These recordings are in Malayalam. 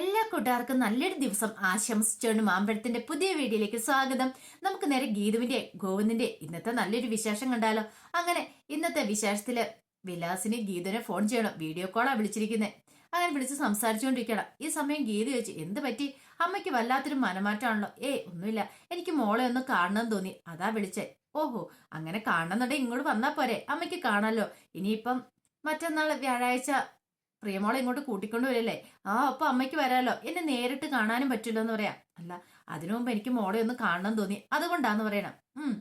എല്ലാ കൂട്ടുകാർക്കും നല്ലൊരു ദിവസം ആശംസിച്ചുകൊണ്ട് മാമ്പഴത്തിന്റെ പുതിയ വീഡിയോയിലേക്ക് സ്വാഗതം. നമുക്ക് നേരെ ഗീതുവിന്റെ ഗോവിന്ദിന്റെ ഇന്നത്തെ നല്ലൊരു വിശേഷം കണ്ടാലോ? അങ്ങനെ ഇന്നത്തെ വിശേഷത്തിൽ വിലാസിന് ഗീതുവിനെ ഫോൺ ചെയ്യണം വീഡിയോ കോളാ വിളിച്ചിരിക്കുന്നത് അങ്ങനെ വിളിച്ച് സംസാരിച്ചുകൊണ്ടിരിക്കണം ഈ സമയം ഗീത ചോദിച്ചു എന്ത് പറ്റി? അമ്മയ്ക്ക് വല്ലാത്തൊരു മനമാറ്റമാണല്ലോ? ഏ ഒന്നുമില്ല. എനിക്ക് മോളെ ഒന്ന് കാണണം തോന്നി. അതാ വിളിച്ചേ. ഓഹോ അങ്ങനെ കാണണമെന്നുണ്ടെങ്കിൽ ഇങ്ങോട്ട് വന്നാ പോരെ. അമ്മയ്ക്ക് കാണാലോ. ഇനിയിപ്പം മറ്റന്നാൾ വ്യാഴാഴ്ച പ്രിയമോളെ ഇങ്ങോട്ട് കൂട്ടിക്കൊണ്ടു വരല്ലേ? ആ അപ്പൊ അമ്മയ്ക്ക് വരാലോ. എന്നെ നേരിട്ട് കാണാനും പറ്റില്ല എന്ന് പറയാം. അല്ല അതിനു മുമ്പ് എനിക്ക് മോളെ ഒന്ന് കാണണം തോന്നി. അതുകൊണ്ടാന്ന് പറയണം. ഉം.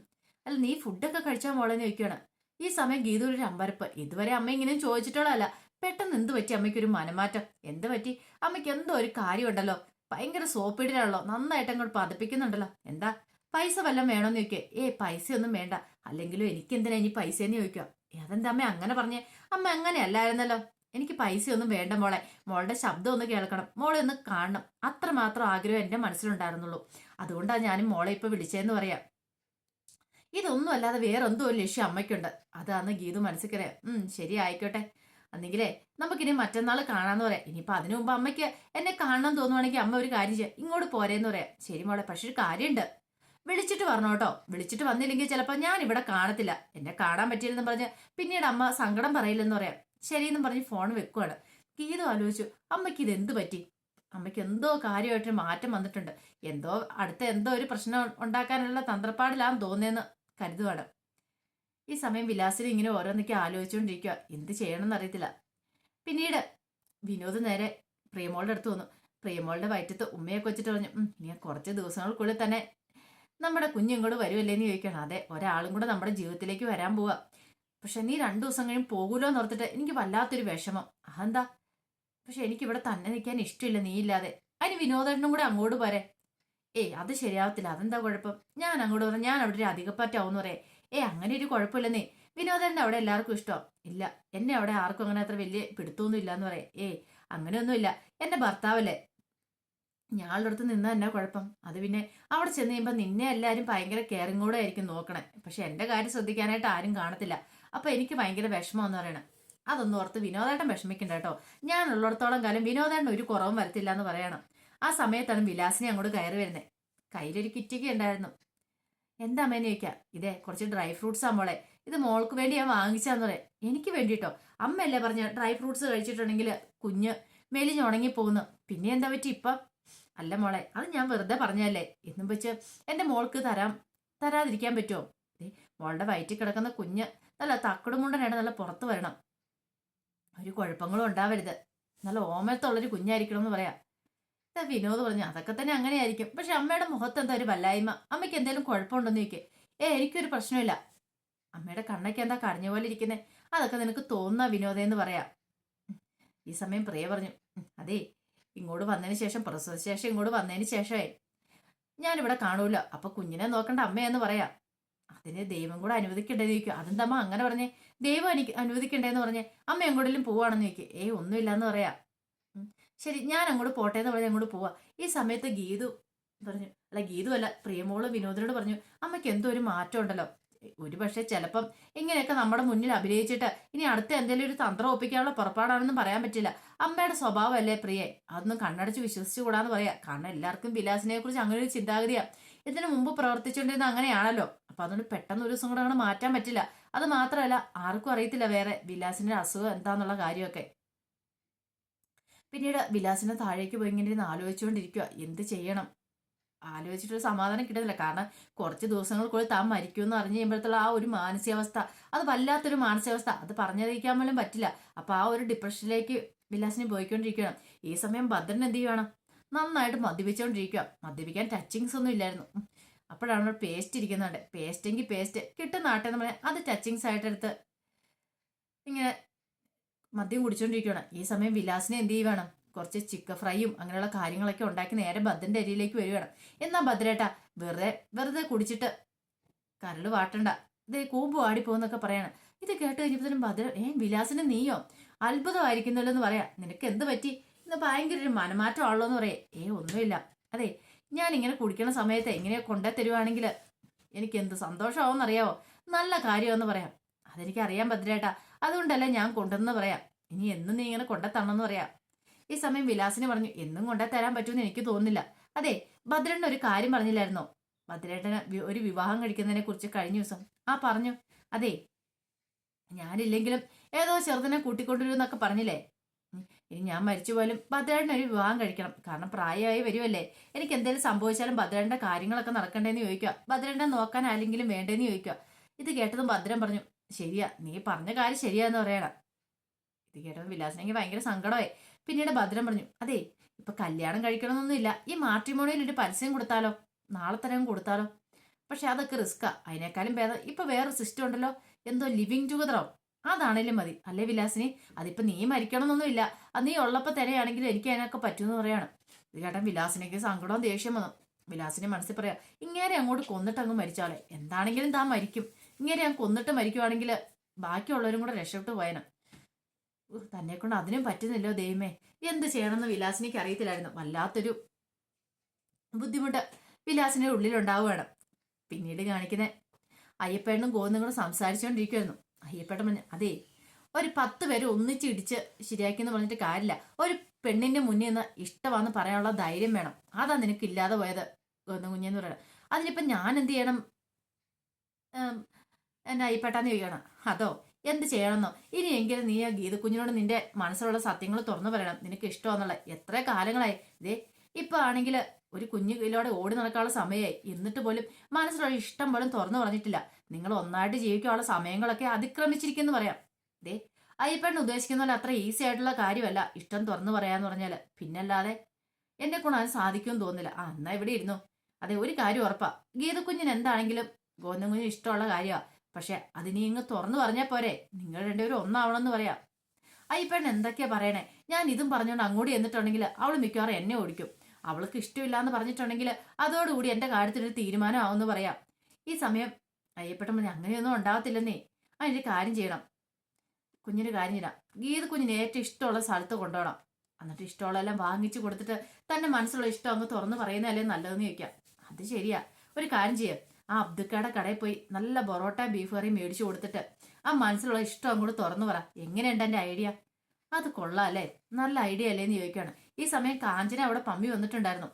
അല്ല നീ ഫുഡൊക്കെ കഴിച്ചാൽ മോളെ എന്ന് ചോദിക്കുകയാണ് ഈ സമയം ഗീത ഒരു അമ്പരപ്പ്. ഇതുവരെ അമ്മ ഇങ്ങനെ ചോദിച്ചിട്ടുള്ളതല്ല. പെട്ടെന്ന് എന്ത് പറ്റി അമ്മയ്ക്ക് ഒരു മനമാറ്റം? എന്ത് പറ്റി? അമ്മയ്ക്ക് എന്തോ ഒരു കാര്യമുണ്ടല്ലോ. ഭയങ്കര സോപ്പിടിലാണല്ലോ. നന്നായിട്ട് അങ്ങോട്ട് പതിപ്പിക്കുന്നുണ്ടല്ലോ. എന്താ? പൈസ വല്ലതും വേണോന്ന് ചോദിക്കുക ഏ പൈസ ഒന്നും വേണ്ട. അല്ലെങ്കിലും എനിക്ക് എന്തിനാ ഇനി പൈസ എന്ന് ചോദിക്കുക? അതെന്താ അമ്മ അങ്ങനെ പറഞ്ഞേ? അമ്മ അങ്ങനെ അങ്ങനെയല്ലായിരുന്നല്ലോ. എനിക്ക് പൈസയൊന്നും വേണ്ട മോളെ. മോളുടെ ശബ്ദം ഒന്ന് കേൾക്കണം. മോളെ ഒന്ന് കാണണം. അത്രമാത്രം ആഗ്രഹം എന്റെ മനസ്സിലുണ്ടായിരുന്നുള്ളൂ. അതുകൊണ്ടാണ് ഞാനും മോളെ ഇപ്പൊ വിളിച്ചതെന്ന് പറയാം. ഇതൊന്നും അല്ലാതെ വേറെ എന്തോ ഒരു ലക്ഷ്യം അമ്മയ്ക്കുണ്ട്. അതാന്ന് ഗീതു മനസ്സിൽ കയറിയ. ഉം ശരി ആയിക്കോട്ടെ. അന്നെങ്കിലേ നമുക്കിനി മറ്റന്നാൾ കാണാന്ന് പറയാം. ഇനിയിപ്പോ അതിനു മുമ്പ് അമ്മയ്ക്ക് എന്നെ കാണണം തോന്നുവാണെങ്കിൽ അമ്മ ഒരു കാര്യം ചെയ്യാം. ഇങ്ങോട്ട് പോരേന്ന് പറയാം. ശരി മോളെ പക്ഷെ ഒരു കാര്യമുണ്ട് വിളിച്ചിട്ട് പറഞ്ഞു കേട്ടോ. വിളിച്ചിട്ട് വന്നില്ലെങ്കിൽ ചിലപ്പോൾ ഞാൻ ഇവിടെ കാണത്തില്ല. എന്നെ കാണാൻ പറ്റിയില്ലെന്ന് പറഞ്ഞ് പിന്നീട് അമ്മ സങ്കടം പറയില്ലെന്ന് പറയാം. ശരിയെന്നും പറഞ്ഞ് ഫോൺ വെക്കുവാണ്. കീതു ആലോചിച്ചു അമ്മയ്ക്ക് ഇത് എന്ത് പറ്റി? അമ്മയ്ക്ക് എന്തോ കാര്യമായിട്ട് മാറ്റം വന്നിട്ടുണ്ട്. എന്തോ അടുത്ത എന്തോ ഒരു പ്രശ്നം ഉണ്ടാക്കാനുള്ള തന്ത്രപ്പാടിലാന്ന് തോന്നിയെന്ന് കരുതുവാണ്. ഈ സമയം വിലാസിന് ഇങ്ങനെ ഓരോന്നൊക്കെ ആലോചിച്ചുകൊണ്ടിരിക്കുക എന്ത് ചെയ്യണമെന്ന് അറിയത്തില്ല. പിന്നീട് വിനോദ് നേരെ പ്രിയമോളുടെ അടുത്ത് വന്നു. പ്രിയമോളുടെ വയറ്റത്ത് ഉമ്മയൊക്കെ വെച്ചിട്ട് പറഞ്ഞു "ഉം, ഇനി കുറച്ച് ദിവസങ്ങൾക്കുള്ളിൽ തന്നെ നമ്മുടെ കുഞ്ഞിങ്ങോട്ട് വരുമല്ലേ എന്ന് ചോദിക്കണം അതെ ഒരാളും കൂടെ നമ്മുടെ ജീവിതത്തിലേക്ക് വരാൻ പോവാ. പക്ഷെ നീ രണ്ടു ദിവസം കഴിയും പോകൂലോ എന്ന് എനിക്ക് വല്ലാത്തൊരു വിഷമം. അതെന്താ? പക്ഷെ എനിക്ക് ഇവിടെ തന്നെ നിൽക്കാൻ ഇഷ്ടമില്ല നീ ഇല്ലാതെ. അതിന് വിനോദേട്ടനും കൂടെ അങ്ങോട്ട് പോരെ. ഏയ് അത് ശരിയാവത്തില്ല. അതെന്താ കുഴപ്പം? ഞാൻ അങ്ങോട്ട് പറഞ്ഞു ഞാൻ അവിടെ ഒരു അധികപ്പറ്റാവെന്ന് പറയാം. ഏ അങ്ങനെ ഒരു കുഴപ്പമില്ലെന്നേ വിനോദേട്ടന്റെ അവിടെ എല്ലാവർക്കും ഇഷ്ടം. ഇല്ല എന്നെ അവിടെ ആർക്കും അങ്ങനെ അത്ര വലിയ പിടുത്തമൊന്നും ഇല്ല എന്ന് പറയാം. ഏയ് അങ്ങനെയൊന്നുമില്ല എന്റെ ഭർത്താവല്ലേ? ഞാളുടെ അടുത്ത് നിന്നാ എന്നാ കുഴപ്പം? അത് പിന്നെ അവിടെ ചെന്ന് കഴിയുമ്പോൾ നിന്നെ എല്ലാവരും ഭയങ്കര കെയറിങ്ങോടെ ആയിരിക്കും നോക്കണേ. പക്ഷെ എന്റെ കാര്യം ശ്രദ്ധിക്കാനായിട്ട് ആരും കാണത്തില്ല. അപ്പൊ എനിക്ക് ഭയങ്കര വിഷമമെന്ന് പറയണം. അതൊന്നും ഓർത്ത് വിനോദേട്ടൻ വിഷമിക്കണ്ട കേട്ടോ. ഞാൻ ഉള്ളിടത്തോളം കാലം വിനോദേട്ടൻ ഒരു കുറവും വരത്തില്ല എന്ന് പറയണം. ആ സമയത്താണ് വിലാസിനെ അങ്ങോട്ട് കയറി വരുന്നത് കയ്യിലൊരു കിറ്റിക്ക് ഉണ്ടായിരുന്നു. എന്താ അമ്മേനെ ചോദിക്കാം? ഇതേ കുറച്ച് ഡ്രൈ ഫ്രൂട്ട്സ് ആ മോളെ. ഇത് മോൾക്ക് വേണ്ടി ഞാൻ വാങ്ങിച്ചാന്ന് പറയാം. എനിക്ക് വേണ്ടിട്ടോ? അമ്മയല്ലേ പറഞ്ഞ ഡ്രൈ ഫ്രൂട്ട്സ് കഴിച്ചിട്ടുണ്ടെങ്കിൽ കുഞ്ഞ് മെലിഞ്ഞ് ഉണങ്ങി പോകുന്നു പിന്നെ എന്താ പറ്റി ഇപ്പം? അല്ല മോളെ അത് ഞാൻ വെറുതെ പറഞ്ഞല്ലേ എന്നും വെച്ച് എന്റെ മോൾക്ക് തരാം തരാതിരിക്കാൻ പറ്റുമോ മോളുടെ വയറ്റിൽ കിടക്കുന്ന കുഞ്ഞ് നല്ല തക്കടുമുണ്ടനാണ് നല്ല പുറത്ത് വരണം. ഒരു കുഴപ്പങ്ങളും ഉണ്ടാവരുത്. നല്ല ഓമയത്തുള്ളൊരു കുഞ്ഞായിരിക്കണം എന്ന് പറയാം വിനോദ് പറഞ്ഞു അതൊക്കെ തന്നെ അങ്ങനെയായിരിക്കും. പക്ഷെ അമ്മയുടെ മുഖത്ത് എന്താ ഒരു വല്ലായ്മ. അമ്മയ്ക്ക് എന്തെങ്കിലും കുഴപ്പമുണ്ടെന്ന് ചോദിക്കേ. ഏ എനിക്കൊരു പ്രശ്നമില്ല. അമ്മയുടെ കണ്ണൊക്കെ എന്താ കടഞ്ഞ പോലെ ഇരിക്കുന്നത് അതൊക്കെ നിനക്ക് തോന്നുന്ന വിനോദം പറയാം. ഈ സമയം പ്രിയ പറഞ്ഞു അതേ ഇങ്ങോട്ട് വന്നതിന് ശേഷം പ്രസവശേഷം ഇങ്ങോട്ട് വന്നതിന് ശേഷമേ ഞാനിവിടെ കാണൂല. അപ്പൊ കുഞ്ഞിനെ നോക്കണ്ട അമ്മയെന്ന് പറയാം. അതിന് ദൈവം കൂടെ അനുവദിക്കണ്ടേന്ന് ചോദിക്കും. അതെന്താ അമ്മ അങ്ങനെ പറഞ്ഞേ? ദൈവം എനിക്ക് അനുവദിക്കണ്ടേന്ന് പറഞ്ഞേ. അമ്മ എങ്ങോട്ടെങ്കിലും പോവാണെന്ന് ചോദിക്കും. ഏയ് ഒന്നുമില്ലാന്ന് പറയാം. ശരി ഞാൻ അങ്ങോട്ട് പോട്ടെ എന്ന് പറഞ്ഞ് അങ്ങോട്ട് പോവാ. ഈ സമയത്ത് ഗീതു പറഞ്ഞു അല്ല ഗീതു അല്ല പ്രിയമോൾ വിനോദിനോട് പറഞ്ഞു അമ്മയ്ക്ക് എന്തോ ഒരു മാറ്റം ഉണ്ടല്ലോ. ഒരു പക്ഷേ ചിലപ്പം ഇങ്ങനെയൊക്കെ നമ്മുടെ മുന്നിൽ അഭിനയിച്ചിട്ട് ഇനി അടുത്ത എന്തെങ്കിലും ഒരു തന്ത്രം ഒപ്പിക്കാനുള്ള പുറപ്പാടാണെന്നും പറയാൻ പറ്റില്ല. അമ്മയുടെ സ്വഭാവമല്ലേ പ്രിയെ? അതൊന്നും കണ്ണടച്ച് വിശ്വസിച്ചുകൂടാന്ന് പറയാം. കാരണം എല്ലാവർക്കും വിലാസിനെ കുറിച്ച് അങ്ങനെ ഒരു ചിന്താഗതിയാ. ഇതിനു മുമ്പ് പ്രവർത്തിച്ചുകൊണ്ടിരുന്ന അങ്ങനെയാണല്ലോ. അപ്പൊ അതുകൊണ്ട് പെട്ടെന്ന് ഒരു ദിവസം കൂടെ അങ്ങനെ മാറ്റാൻ പറ്റില്ല. അത് മാത്രമല്ല ആർക്കും അറിയത്തില്ല വേറെ വിലാസിന്റെ അസുഖം എന്താന്നുള്ള കാര്യമൊക്കെ. പിന്നീട് വിലാസിനെ താഴേക്ക് പോയി ഇങ്ങനെ ഇരുന്ന് ആലോചിച്ചുകൊണ്ടിരിക്കുക എന്ത് ചെയ്യണം? ആലോചിച്ചിട്ടൊരു സമാധാനം കിട്ടുന്നില്ല. കാരണം കുറച്ച് ദിവസങ്ങൾക്കുള്ളിൽ താൻ മരിക്കും എന്ന് അറിഞ്ഞു കഴിയുമ്പോഴത്തുള്ള ആ ഒരു മാനസികാവസ്ഥ അത് വല്ലാത്തൊരു മാനസികാവസ്ഥ. അത് പറഞ്ഞറിയിക്കാൻ പോലും പറ്റില്ല. അപ്പൊ ആ ഒരു ഡിപ്രഷനിലേക്ക് വിലാസിനെ പോയിക്കൊണ്ടിരിക്കണം ഈ സമയം ഭദ്രൻ എന്ത് ചെയ്യണം നന്നായിട്ട് മദ്യപിച്ചുകൊണ്ടിരിക്കുക മദ്യപിക്കാൻ ടച്ചിങ്സ് ഒന്നും ഇല്ലായിരുന്നു. അപ്പോഴാണ് പേസ്റ്റ് ഇരിക്കുന്നുണ്ട് പേസ്റ്റെങ്കിൽ പേസ്റ്റ് കിട്ടുന്ന ആട്ടെ നമ്മൾ അത് ടച്ചിങ്സ് ആയിട്ടെടുത്ത് ഇങ്ങനെ മദ്യം കുടിച്ചോണ്ടിരിക്കുകയാണ് ഈ സമയം വിലാസിനെ എന്ത് ചെയ്യുവാണ്? കുറച്ച് ചിക്കൻ ഫ്രൈയും അങ്ങനെയുള്ള കാര്യങ്ങളൊക്കെ ഉണ്ടാക്കി നേരെ ഭദ്രന്റെ അരിയിലേക്ക് വരികയാണ്. എന്നാ ബദ്രേട്ടാ വെറുതെ വെറുതെ കുടിച്ചിട്ട് കരൾ വാട്ടണ്ട. ഇത് കൂമ്പ് വാടിപ്പോന്നൊക്കെ പറയണം. ഇത് കേട്ട് കഴിഞ്ഞപ്പോഴത്തേനും ഭദ്ര ഏ വിലാസിനെ നീയോ? അത്ഭുതമായിരിക്കുന്നല്ലോ എന്ന് പറയാ. നിനക്ക് എന്ത് പറ്റി? ഇന്ന് ഭയങ്കര ഒരു മനമാറ്റം എന്ന് പറയേ. ഏ ഒന്നുമില്ല. അതെ ഞാൻ ഇങ്ങനെ കുടിക്കണ സമയത്ത് എങ്ങനെയാ കൊണ്ടേ തരുവാണെങ്കിൽ എനിക്ക് എന്ത് സന്തോഷമാവെന്നറിയാവോ നല്ല കാര്യമെന്ന് പറയാം. അതെനിക്ക് അറിയാൻ ഭദ്രേട്ടാ അതുകൊണ്ടല്ല ഞാൻ കൊണ്ടെന്ന് പറയാം. ഇനി എന്നും നീ ഇങ്ങനെ കൊണ്ടെത്തണമെന്ന് പറയാം. ഈ സമയം വിലാസിന് പറഞ്ഞു എന്നും കൊണ്ടേ തരാൻ പറ്റുമെന്ന് എനിക്ക് തോന്നുന്നില്ല. അതെ ഭദ്രേട്ടൻ ഒരു കാര്യം പറഞ്ഞില്ലായിരുന്നോ? ഭദ്രേട്ടന് ഒരു വിവാഹം കഴിക്കുന്നതിനെ കുറിച്ച് കഴിഞ്ഞ ദിവസം ആ പറഞ്ഞു. അതെ ഞാനില്ലെങ്കിലും ഏതോ ചെറുതിനെ കൂട്ടിക്കൊണ്ടുവരുമെന്നൊക്കെ പറഞ്ഞില്ലേ? ഇനി ഞാൻ മരിച്ചു പോലും ഭദ്രേട്ടൻ ഒരു വിവാഹം കഴിക്കണം. കാരണം പ്രായമായി വരുമല്ലേ എനിക്ക് എന്തെങ്കിലും സംഭവിച്ചാലും ഭദ്രേട്ടന്റെ കാര്യങ്ങളൊക്കെ നടക്കണ്ടേന്ന് ചോദിക്കുക. ഭദ്രേട്ടനെ നോക്കാൻ ആരെങ്കിലും വേണ്ടേന്ന് ചോദിക്കുക. ഇത് കേട്ടതും ഭദ്രൻ പറഞ്ഞു ശരിയാ നീ പറഞ്ഞ കാര്യം ശരിയാന്ന് പറയണം. ഇത് കേട്ടതും വിലാസിനെങ്കിൽ ഭയങ്കര സങ്കടമായി. പിന്നീട് ഭദ്രൻ പറഞ്ഞു അതെ ഇപ്പൊ കല്യാണം കഴിക്കണമെന്നൊന്നുമില്ല ഈ മാട്രിമോണിയിൽ ഒരു പരസ്യം കൊടുത്താലോ? നാളെ തന്നെ കൊടുത്താലോ? പക്ഷെ അതൊക്കെ റിസ്ക്കാ. അതിനേക്കാളും ഭേദം. ഇപ്പൊ വേറെ സിസ്റ്റം ഉണ്ടല്ലോ. എന്തോ ലിവിങ് ടുഗദറോ? അതാണേലും മതി. അല്ലേ വിലാസിനി? അതിപ്പോ നീ മരിക്കണമെന്നൊന്നുമില്ല. അത് നീ ഉള്ളപ്പോ തരയാണെങ്കിൽ എനിക്ക് അതിനൊക്കെ പറ്റുമെന്ന് പറയാണ്. ഇത് ചേട്ടൻ വിലാസിനേക്ക് സങ്കടവും ദേഷ്യം വന്നു. വിലാസിനെ മനസ്സിൽ പറയാം ഇങ്ങനെ അങ്ങോട്ട് കൊന്നിട്ട് അങ്ങ് മരിച്ചാളെ. എന്താണെങ്കിലും താൻ മരിക്കും. ഇങ്ങനെ ഞാൻ കൊന്നിട്ട് മരിക്കുവാണെങ്കിൽ ബാക്കിയുള്ളവരും കൂടെ രക്ഷപ്പെട്ടു പോയനം. തന്നെ കൊണ്ട് അതിനും പറ്റുന്നില്ലോ ദൈവമേ? എന്ത് ചെയ്യണമെന്ന് വിലാസിനിക്ക് അറിയത്തില്ലായിരുന്നു. വല്ലാത്തൊരു ബുദ്ധിമുട്ട് വിലാസിന്റെ ഉള്ളിലുണ്ടാവുകയാണ്. പിന്നീട് കാണിക്കുന്നത് അയ്യപ്പേട്ടനും ഗോവിന്ദനും കൂടെ സംസാരിച്ചുകൊണ്ടിരിക്കുമായിരുന്നു അയ്യപ്പേട്ടൻ പറഞ്ഞു അതെ ഒരു പത്ത് പേര് ഒന്നിച്ച് ഇടിച്ച് ശരിയാക്കി എന്ന് പറഞ്ഞിട്ട് കാര്യമില്ല. ഒരു പെണ്ണിന്റെ മുന്നിൽ നിന്ന് ഇഷ്ടമാണെന്ന് പറയാനുള്ള ധൈര്യം വേണം. അതാ നിനക്ക് ഇല്ലാതെ പോയത് ഗോവിന്ദ കുഞ്ഞെന്ന് പറയണം അതിനിപ്പം ഞാൻ എന്ത് ചെയ്യണം? എന്നെ അയ്യപ്പേട്ടാന്ന് ചോദിക്കണം. അതോ എന്ത് ചെയ്യണമെന്നോ? ഇനിയെങ്കിലും നീ ആ ഗീത കുഞ്ഞിനോട് നിന്റെ മനസ്സിലുള്ള സത്യങ്ങൾ തുറന്നു പറയണം. നിനക്ക് ഇഷ്ടമാണെന്നുള്ള. എത്ര കാലങ്ങളായി. ഇതേ ഇപ്പൊ ആണെങ്കിൽ ഒരു കുഞ്ഞു കയ്യിലൂടെ ഓടി നടക്കാനുള്ള സമയമായി. എന്നിട്ട് പോലും മനസ്സിലുള്ള ഇഷ്ടം പോലും തുറന്നു പറഞ്ഞിട്ടില്ല. നിങ്ങൾ ഒന്നായിട്ട് ജീവിക്കാനുള്ള സമയങ്ങളൊക്കെ അതിക്രമിച്ചിരിക്കുന്നു പറയാം. ദേ അയ്യപ്പേട്ടൻ ഉദ്ദേശിക്കുന്ന പോലെ അത്ര ഈസി ആയിട്ടുള്ള കാര്യമല്ല. ഇഷ്ടം തുറന്നു പറയാന്ന് പറഞ്ഞാൽ പിന്നല്ലാതെ എന്നെ കൊണ്ട് അത് സാധിക്കുമെന്ന് തോന്നില്ല ആ എന്നാ ഇവിടെ ഇരുന്നു. അതെ ഒരു കാര്യം ഉറപ്പാ. ഗീതക്കുഞ്ഞിന് എന്താണെങ്കിലും ഗോവിന്ദൻ ഇഷ്ടമുള്ള കാര്യമാ. പക്ഷെ അതിനി ഇങ്ങ് തുറന്നു പറഞ്ഞാൽ പോരെ. നിങ്ങൾ രണ്ടുപേരും ഒന്നാവണമെന്ന് പറയാം. അയ്യപ്പേട്ടൻ എന്തൊക്കെയാ പറയണേ? ഞാൻ ഇതും പറഞ്ഞുകൊണ്ട് അങ്ങോട്ട് ചെന്നിട്ടുണ്ടെങ്കിൽ അവൾ മിക്കവാറും എന്നെ ഓടിക്കും. അവൾക്ക് ഇഷ്ടമില്ല എന്ന് പറഞ്ഞിട്ടുണ്ടെങ്കിൽ അതോടുകൂടി എന്റെ കാര്യത്തിനൊരു തീരുമാനമാവെന്ന് പറയാം. ഈ സമയം അയ്യപ്പെട്ടമ്മ അങ്ങനെയൊന്നും ഉണ്ടാവത്തില്ലെന്നേ. അതിന്റെ കാര്യം ചെയ്യണം. കുഞ്ഞിന് കാര്യം ചെയ്യണം. ഗീത കുഞ്ഞിന് ഏറ്റവും ഇഷ്ടമുള്ള സ്ഥലത്ത് കൊണ്ടുപോകണം. എന്നിട്ട് ഇഷ്ടമുള്ളതെല്ലാം വാങ്ങിച്ചു കൊടുത്തിട്ട് തന്റെ മനസ്സുള്ള ഇഷ്ടം അങ്ങ് തുറന്ന് പറയുന്നതല്ലേ നല്ലതെന്ന് ചോദിക്കാം. അത് ശരിയാ. ഒരു കാര്യം ചെയ്യാം. ആ അബ്ദുക്കയുടെ കടയിൽ പോയി നല്ല പൊറോട്ട ബീഫ് കറി മേടിച്ചു കൊടുത്തിട്ട് ആ മനസ്സിലുള്ള ഇഷ്ടം അങ്ങോട്ട് തുറന്നു പറ. എങ്ങനെയുണ്ട് എന്റെ ഐഡിയ? അത് കൊള്ളാം അല്ലേ? നല്ല ഐഡിയ അല്ലേ? എന്ന് ചോദിക്കുകയാണ്. ഈ സമയം കാഞ്ചന അവിടെ പമ്മി വന്നിട്ടുണ്ടായിരുന്നു.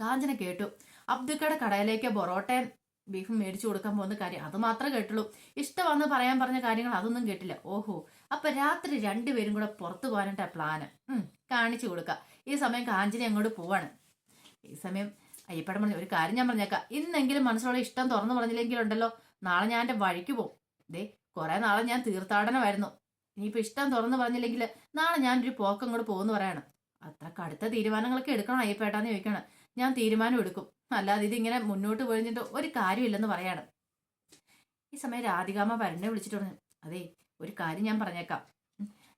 കാഞ്ചന കേട്ടു. അബ്ദുക്കയുടെ കടയിലേക്ക് പൊറോട്ടയും ബീഫും മേടിച്ചു കൊടുക്കാൻ പോകുന്ന കാര്യം അത് മാത്രമേ കേട്ടുള്ളൂ. ഇഷ്ടമാണെന്ന് പറയാൻ പറഞ്ഞ കാര്യങ്ങൾ അതൊന്നും കേട്ടില്ല. ഓഹോ അപ്പൊ രാത്രി രണ്ടുപേരും കൂടെ പുറത്തു പോകാനായിട്ടാ പ്ലാന് കാണിച്ചു കൊടുക്കാം. ഈ സമയം കാഞ്ചന അങ്ങോട്ട് പോവാണ്. ഈ സമയം അയ്യപ്പടം പറഞ്ഞു ഒരു കാര്യം ഞാൻ പറഞ്ഞേക്കാം. ഇന്നെങ്കിലും മനസ്സിലുള്ള ഇഷ്ടം തുറന്നു പറഞ്ഞില്ലെങ്കിലുണ്ടല്ലോ നാളെ ഞാൻ എന്റെ വഴിക്ക് പോകും ദേ കുറെ നാളെ ഞാൻ തീർത്ഥാടനമായിരുന്നു. ഇനിയിപ്പോ ഇഷ്ടം തുറന്നു പറഞ്ഞില്ലെങ്കിൽ നാളെ ഞാനൊരു പോക്കം കൂടെ പോകുന്നു പറയാണ്. അത്ര കടുത്ത തീരുമാനങ്ങളൊക്കെ എടുക്കണം അയ്യപ്പേട്ടാന്ന് ചോദിക്കണം. ഞാൻ തീരുമാനം എടുക്കും. അല്ലാതെ ഇതിങ്ങനെ മുന്നോട്ട് പോയിട്ട് ഒരു കാര്യമില്ലെന്ന് പറയാണ്. ഈ സമയം രാധികാമ്മ വരനെ വിളിച്ചിട്ട് പറഞ്ഞു അതെ ഒരു കാര്യം ഞാൻ പറഞ്ഞേക്കാം.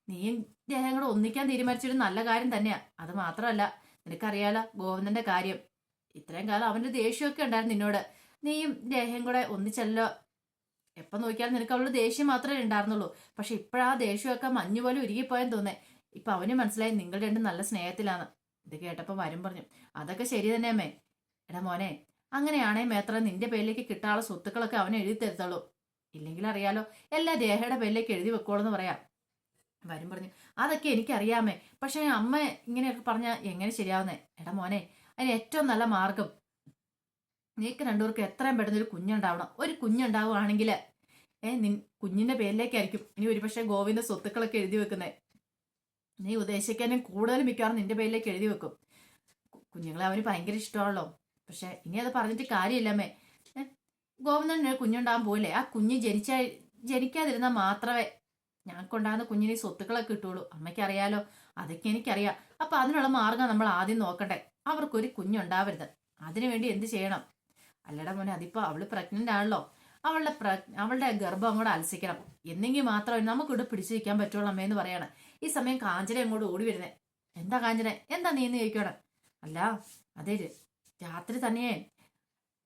നീയും ദേഹം കൂടെ ഒന്നിക്കാൻ തീരുമാനിച്ചൊരു നല്ല കാര്യം തന്നെയാ. അത് മാത്രമല്ല നിനക്കറിയാലോ ഗോവിന്ദന്റെ കാര്യം. ഇത്രയും കാലം അവന്റെ ദേഷ്യമൊക്കെ ഉണ്ടായിരുന്നു നിന്നോട്. നീയും ദേഹം കൂടെ ഒന്നിച്ചല്ലോ. എപ്പൊ നോക്കിയാലും നിനക്ക് അവളുടെ ദേഷ്യം മാത്രമേ ഉണ്ടായിരുന്നുള്ളൂ. പക്ഷെ ഇപ്പോഴാ ദേഷ്യമൊക്കെ മഞ്ഞുപോലെ ഉരുകിപ്പോയെന്ന് തോന്നേ ഇപ്പൊ അവന് മനസ്സിലായി നിങ്ങൾ രണ്ടും നല്ല സ്നേഹത്തിലാണ്. ഇത് കേട്ടപ്പോ വരും പറഞ്ഞു അതൊക്കെ ശരി തന്നെ അമ്മേ. എടാ മോനെ അങ്ങനെയാണേ മേത്ര നിന്റെ പേരിലേക്ക് കിട്ടാനുള്ള സ്വത്തുക്കളൊക്കെ അവനെ എഴുതി തരുത്തുള്ളൂ. ഇല്ലെങ്കിൽ അറിയാലോ എല്ലാ ദേഹയുടെ പേരിലേക്ക് എഴുതി വെക്കോളെന്ന് പറയാം. വരും പറഞ്ഞു അതൊക്കെ എനിക്കറിയാമേ. പക്ഷെ അമ്മ ഇങ്ങനെയൊക്കെ പറഞ്ഞാൽ എങ്ങനെ ശരിയാവുന്നേ? എടാ മോനെ അതിന് ഏറ്റവും നല്ല മാർഗം നീക്ക് രണ്ടുപേർക്ക് എത്രയും പെട്ടെന്ന് ഒരു കുഞ്ഞുണ്ടാവണം. ഒരു കുഞ്ഞുണ്ടാവുകയാണെങ്കിൽ ഏ നിൻ കുഞ്ഞിന്റെ പേരിലേക്കായിരിക്കും ഇനി ഒരുപക്ഷെ ഗോവിന്ദ സ്വത്തുക്കളൊക്കെ എഴുതി വെക്കുന്നേ. നീ ഉദ്ദേശിക്കാനും കൂടുതൽ മിക്കവാറും നിന്റെ പേരിലേക്ക് എഴുതി വെക്കും. കുഞ്ഞുങ്ങളെ അവന് ഭയങ്കര ഇഷ്ടമാണല്ലോ. പക്ഷെ ഇനി അത് പറഞ്ഞിട്ട് കാര്യമില്ലമ്മേ ഗോവിന്ദന് കുഞ്ഞുണ്ടാകാൻ പോയില്ലേ? ആ കുഞ്ഞ് ജനിച്ച ജനിക്കാതിരുന്നാൽ മാത്രമേ ഞങ്ങൾക്കുണ്ടാകുന്ന കുഞ്ഞിന് സ്വത്തുക്കളൊക്കെ കിട്ടുള്ളൂ അമ്മയ്ക്കറിയാലോ. അതൊക്കെ എനിക്കറിയാം. അപ്പൊ അതിനുള്ള മാർഗം നമ്മൾ ആദ്യം നോക്കണ്ടേ. അവർക്കൊരു കുഞ്ഞുണ്ടാവരുത്. അതിനുവേണ്ടി എന്ത് ചെയ്യണം? അല്ലട മോനെ അതിപ്പോ അവൾ പ്രഗ്നന്റ് ആണല്ലോ. അവളുടെ പ്ര- അവളുടെ ഗർഭം അങ്ങോട്ട് അലസിക്കണം. എന്നെങ്കിൽ മാത്രമേ നമുക്കിവിടെ പിടിച്ചു നിൽക്കാൻ പറ്റുള്ളൂ അമ്മയെന്ന് പറയാണ്. ഈ സമയം കാഞ്ചന അങ്ങോട്ട് ഓടി വരുന്നേ. എന്താ കാഞ്ചന? എന്താ നീ എന്ന് ചോദിക്കണം അല്ല അതെ രാത്രി തന്നെ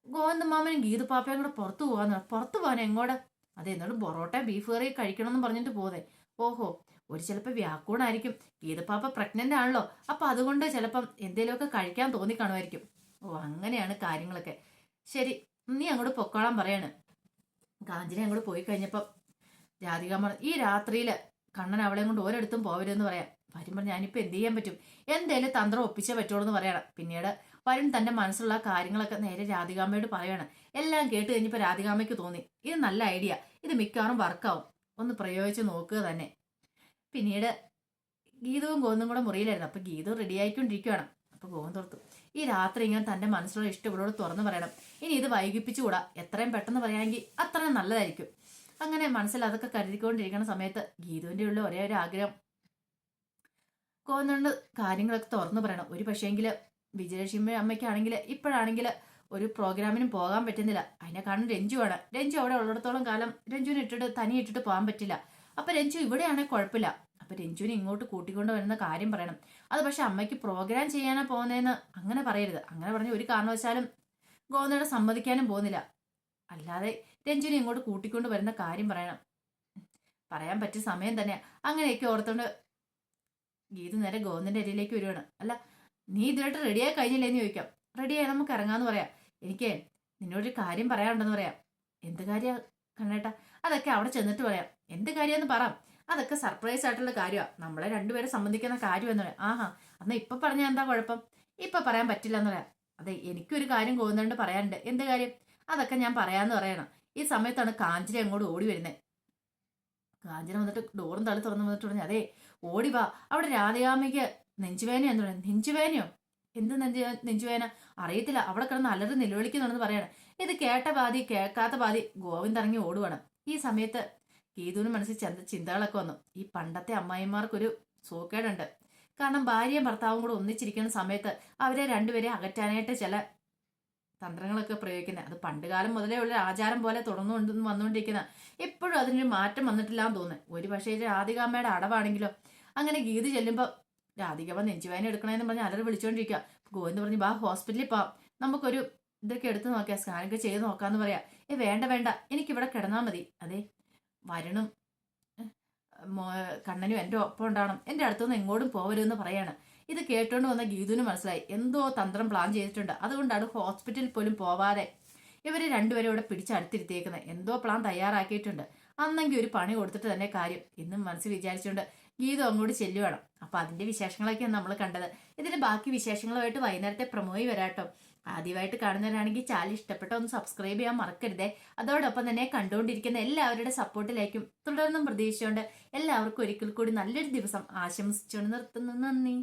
ഗോവിന്ദ മാമനും ഗീതു പാപ്പയും കൂടെ പുറത്തു പോകാന്ന് പുറത്തു പോകാൻ എങ്ങോട്ട് അതെ എന്നോട് പൊറോട്ട ബീഫ് കറി കഴിക്കണമെന്ന് പറഞ്ഞിട്ട് പോതെ ഓഹോ ഒരു ചിലപ്പോൾ വ്യാക്കൂണായിരിക്കും ഗീതപ്പാപ്പ പ്രഗ്നന്റ് ആണല്ലോ. അപ്പൊ അതുകൊണ്ട് ചിലപ്പം എന്തേലുമൊക്കെ കഴിക്കാൻ തോന്നി കാണുമായിരിക്കും. ഓ അങ്ങനെയാണ് കാര്യങ്ങളൊക്കെ. ശരി നീ അങ്ങോട്ട് പൊക്കോളാൻ പറയാണ്. കാഞ്ചന അങ്ങോട്ട് പോയി കഴിഞ്ഞപ്പം രാധിക ഈ രാത്രിയിൽ കണ്ണൻ അവളെയും കൊണ്ട് ഒരിടത്തും പോവരുതെന്ന് പറയാം. വരും പറഞ്ഞ് ഞാനിപ്പോൾ എന്ത് ചെയ്യാൻ പറ്റും? എന്തേലും തന്ത്രം ഒപ്പിച്ചേ പറ്റുള്ളൂ എന്ന് പറയണം. പിന്നീട് വരുൺ തന്റെ മനസ്സിലുള്ള കാര്യങ്ങളൊക്കെ നേരെ രാധികാമ്മയോട് പറയണം. എല്ലാം കേട്ട് കഴിഞ്ഞപ്പോൾ രാധികാമ്മയ്ക്ക് തോന്നി ഇത് നല്ല ഐഡിയ. ഇത് മിക്കവാറും വർക്കാവും. ഒന്ന് പ്രയോഗിച്ച് നോക്കുക തന്നെ. പിന്നീട് ഗീതവും ഗോവിന്ദും കൂടെ മുറിയിലായിരുന്നു. അപ്പൊ ഗീത റെഡി ആയിക്കൊണ്ടിരിക്കുകയാണ് അപ്പൊ ഗോവിന്ദ് ഓർത്തു ഈ രാത്രി ഇങ്ങനെ തന്റെ മനസ്സിലുള്ള ഇഷ്ടം ഇവളോട് തുറന്നു പറയണം. ഇനി ഇത് വൈകിപ്പിച്ചുകൂടാ? എത്രയും പെട്ടെന്ന് പറയുകയാണെങ്കിൽ അത്രയും നല്ലതായിരിക്കും. അങ്ങനെ മനസ്സിൽ അതൊക്കെ കരുതിക്കൊണ്ടിരിക്കുന്ന സമയത്ത് ഗീതുവിന്റെ ഉള്ള ഒരേ ഒരു ആഗ്രഹം. കോന്നുകൊണ്ട് കാര്യങ്ങളൊക്കെ തുറന്നു പറയണം. ഒരു പക്ഷേങ്കിൽ വിജയലക്ഷ്മി അമ്മയ്ക്കാണെങ്കിൽ ഇപ്പോഴാണെങ്കിൽ ഒരു പ്രോഗ്രാമിനും പോകാൻ പറ്റുന്നില്ല. അതിനെ കാരണം രഞ്ജുവാണ് രഞ്ജു അവിടെ ഉള്ളിടത്തോളം കാലം രഞ്ജുവിനെ ഇട്ടിട്ട് തനി ഇട്ടിട്ട് പോകാൻ പറ്റില്ല. അപ്പൊ രഞ്ജു ഇവിടെയാണെങ്കിൽ കുഴപ്പമില്ല. അപ്പൊ രഞ്ജുവിനെ ഇങ്ങോട്ട് കൂട്ടിക്കൊണ്ട് വരുന്ന കാര്യം പറയണം. അത് പക്ഷെ അമ്മയ്ക്ക് പ്രോഗ്രാം ചെയ്യാനാ പോകുന്നതെന്ന് അങ്ങനെ പറയരുത്. അങ്ങനെ പറഞ്ഞ ഒരു കാരണവശാലും ഗോവന്നയുടെ സമ്മതിക്കാനും പോകുന്നില്ല. അല്ലാതെ രഞ്ജുവിനെ ഇങ്ങോട്ട് കൂട്ടിക്കൊണ്ട് വരുന്ന കാര്യം പറയണം. പറയാൻ പറ്റിയ സമയം തന്നെ അങ്ങനെയൊക്കെ ഓർത്തോണ്ട് ഗീത നേരെ ഗോവിന്ദന്റെ അരിയിലേക്ക് വരുവാണ്. അല്ല നീ ഇതുമായിട്ട് റെഡിയായി കഴിഞ്ഞില്ലേ എന്ന് ചോദിക്കാം. റെഡിയായി നമുക്ക് ഇറങ്ങാന്ന് പറയാം. എനിക്ക് നിന്നോടൊരു കാര്യം പറയാനുണ്ടെന്ന് പറയാം. എന്ത് കാര്യ കണ്ണേട്ടാ? അതൊക്കെ അവിടെ ചെന്നിട്ട് പറയാം. എന്ത് കാര്യമെന്ന് പറ. അതൊക്കെ സർപ്രൈസ് ആയിട്ടുള്ള കാര്യമാണ് നമ്മളെ രണ്ടുപേരെ സംബന്ധിക്കുന്ന കാര്യം എന്ന് പറയാം. ആഹാ അന്ന് ഇപ്പൊ പറഞ്ഞാൽ എന്താ കുഴപ്പം? ഇപ്പൊ പറയാൻ പറ്റില്ല എന്ന് പറയാം. അതെ എനിക്കൊരു കാര്യം ഗോവിന്ദനോട് പറയാനുണ്ട്. എന്ത് കാര്യം? അതൊക്കെ ഞാൻ പറയാന്ന് പറയണം. ഈ സമയത്താണ് കാഞ്ചന അങ്ങോട്ട് ഓടി വരുന്നത് കാഞ്ചന വന്നിട്ട് ഡോറും തള്ളി തുറന്നു വന്നിട്ട് പറഞ്ഞു അതെ ഓടി വാ. അവിടെ രാധയാമയ്ക്ക് നെഞ്ചുവേന എന്ന് പറയുന്നത് നെഞ്ചുവേനയോ എന്ത് നെഞ്ചു നെഞ്ചുവേന അറിയത്തില്ല. അവിടെ കിടന്ന് അലറി നിലവിളിക്കുന്നുണ്ടെന്ന് പറയണം. ഇത് കേട്ട പാതി കേൾക്കാത്ത പാതി ഗോവിന്ദ് ഇറങ്ങി ഓടുവണം. ഈ സമയത്ത് ഗീതുവിന് മനസ്സിൽ ചിന്ത ചിന്തകളൊക്കെ വന്നു. ഈ പണ്ടത്തെ അമ്മായിമാർക്കൊരു സൂക്കേടുണ്ട്. കാരണം ഭാര്യയും ഭർത്താവും കൂടെ ഒന്നിച്ചിരിക്കുന്ന സമയത്ത് അവരെ രണ്ടുപേരെ അകറ്റാനായിട്ട് ചില തന്ത്രങ്ങളൊക്കെ പ്രയോഗിക്കുന്നത്. അത് പണ്ട് കാലം മുതലേ ഉള്ള ആചാരം പോലെ തുടർന്നുകൊണ്ട് വന്നുകൊണ്ടിരിക്കുന്ന എപ്പോഴും അതിനൊരു മാറ്റം വന്നിട്ടില്ല എന്ന് തോന്നുന്നു. ഒരു പക്ഷേ രാധികാമ്മയുടെ അടവാണെങ്കിലോ അങ്ങനെ ഗീത് ചെല്ലുമ്പോൾ രാധികമ്മ നെഞ്ചുവേന എടുക്കണമെന്ന് പറഞ്ഞ് അലറി വിളിച്ചുകൊണ്ടിരിക്കുക ഗോവിന്ദ് പറഞ്ഞു ബാ ഹോസ്പിറ്റലിൽ പോവാം. നമുക്കൊരു ഇതൊക്കെ എടുത്ത് നോക്കിയാൽ സ്കാനൊക്കെ ചെയ്ത് നോക്കാമെന്ന് പറയാം. ഏ വേണ്ട വേണ്ട. എനിക്കിവിടെ കിടന്നാൽ മതി. അതെ. വരണം കണ്ണനും എന്റെ ഒപ്പം ഉണ്ടാവണം. എന്റെ അടുത്തുനിന്ന് എങ്ങോട്ടും പോകരുതെന്ന് പറയാണ്. ഇത് കേട്ടുകൊണ്ട് വന്ന ഗീതുവിന് മനസ്സിലായി. എന്തോ തന്ത്രം പ്ലാൻ ചെയ്തിട്ടുണ്ട്. അതുകൊണ്ടാണ് ഹോസ്പിറ്റലിൽ പോലും പോവാതെ ഇവരെ രണ്ടുപേരും ഇവിടെ പിടിച്ചടുത്തിരുത്തിയേക്കുന്നത് എന്തോ പ്ലാൻ തയ്യാറാക്കിയിട്ടുണ്ട്. അന്നെങ്കിൽ ഒരു പണി കൊടുത്തിട്ട് തന്നെ കാര്യം. ഇന്നും മനസ്സിൽ വിചാരിച്ചുകൊണ്ട് ഗീതു അങ്ങോട്ട് ചെല്ലുവേണം. അപ്പൊ അതിന്റെ വിശേഷങ്ങളൊക്കെയാണ് നമ്മൾ കണ്ടത്. ഇതിന്റെ ബാക്കി വിശേഷങ്ങളുമായിട്ട് വൈകുന്നേരത്തെ പ്രമോയി വരാട്ടോ ആദ്യമായിട്ട് കാണുന്നവരാണെങ്കിൽ ചാനൽ ഇഷ്ടപ്പെട്ട ഒന്ന് സബ്സ്ക്രൈബ് ചെയ്യാൻ മറക്കരുതേ. അതോടൊപ്പം തന്നെ കണ്ടുകൊണ്ടിരിക്കുന്ന എല്ലാവരുടെ സപ്പോർട്ടിലേക്കും തുടർന്നും പ്രതീക്ഷിച്ചുകൊണ്ട് എല്ലാവർക്കും ഒരിക്കൽ കൂടി നല്ലൊരു ദിവസം ആശംസിച്ചുകൊണ്ട് നിർത്തുന്നു. നന്ദി.